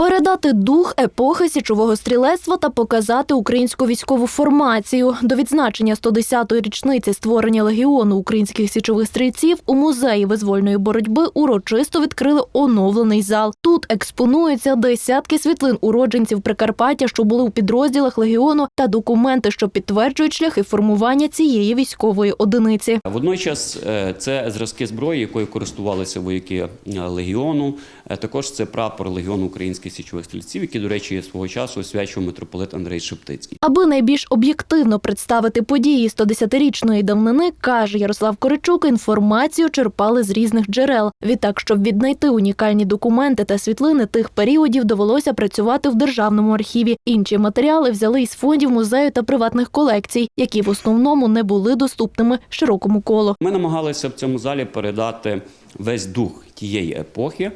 Передати дух епохи січового стрілецтва та показати українську військову формацію до відзначення 110-ї річниці створення легіону українських січових стрільців у музеї визвольної боротьби урочисто відкрили оновлений зал. Тут експонуються десятки світлин уродженців Прикарпаття, що були у підрозділах легіону, та документи, що підтверджують шляхи формування цієї військової одиниці. Водночас е, це зразки зброї, якою користувалися вояки е, легіону. Е, Також це прапор легіону українських січових стрільців, який, до речі, свого часу освячував митрополит Андрей Шептицький. Аби найбільш об'єктивно представити події 110-річної давнини, каже Ярослав Коричук, інформацію черпали з різних джерел. Відтак, щоб віднайти унікальні документи та світлини тих періодів, довелося працювати в державному архіві. Інші матеріали взяли із фондів музею та приватних колекцій, які в основному не були доступними широкому колу. Ми намагалися в цьому залі передати весь дух тієї епохи,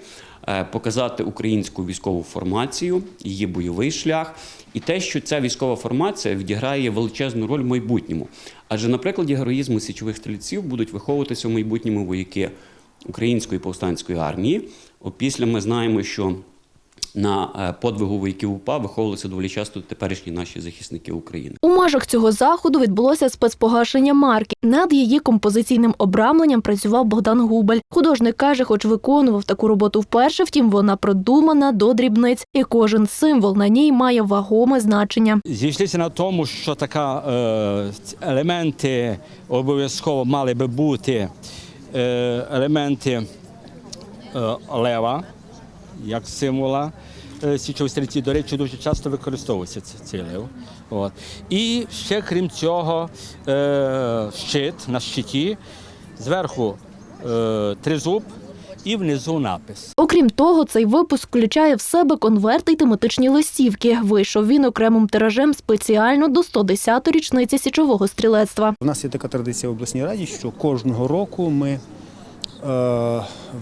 показати українську військову формацію, її бойовий шлях, і те, що ця військова формація відіграє величезну роль в майбутньому. Адже на прикладі героїзму січових стрільців будуть виховуватися в майбутньому вояки української повстанської армії. Опісля ми знаємо, що на е, подвигу вояків УПА виховувалися доволі часто теперішні наші захисники України. У межах цього заходу відбулося спецпогашення марки. Над її композиційним обрамленням працював Богдан Губель. Художник каже, хоч виконував таку роботу вперше, втім вона продумана до дрібниць, і кожен символ на ній має вагоме значення. Зійшлися на тому, що така е, елементи обов'язково мали би бути е, елементи е, лева, як символа е, січових стрільців. До речі, дуже часто використовується цей лев. От. І ще крім цього, е, щит на щиті, зверху е, тризуб і внизу напис. Окрім того, цей випуск включає в себе конверти й тематичні листівки. Вийшов він окремим тиражем спеціально до 110-ї річниці січового стрілецтва. У нас є така традиція в обласній раді, що кожного року ми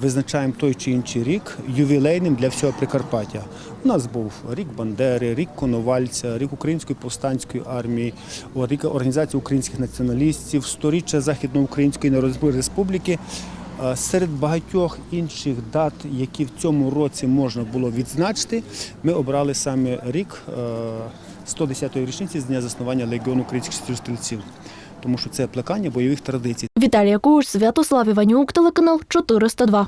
визначаємо той чи інший рік ювілейним для всього Прикарпаття. У нас був рік Бандери, рік Коновальця, рік Української повстанської армії, рік Організації українських націоналістів, сторіччя Західноукраїнської Народної Республіки. Е, Серед багатьох інших дат, які в цьому році можна було відзначити, ми обрали саме рік е, 110-ї річниці з дня заснування Легіону українських стрільців, тому що це плекання бойових традицій. Віталія Куш, Святослав Іванюк, телеканал 402.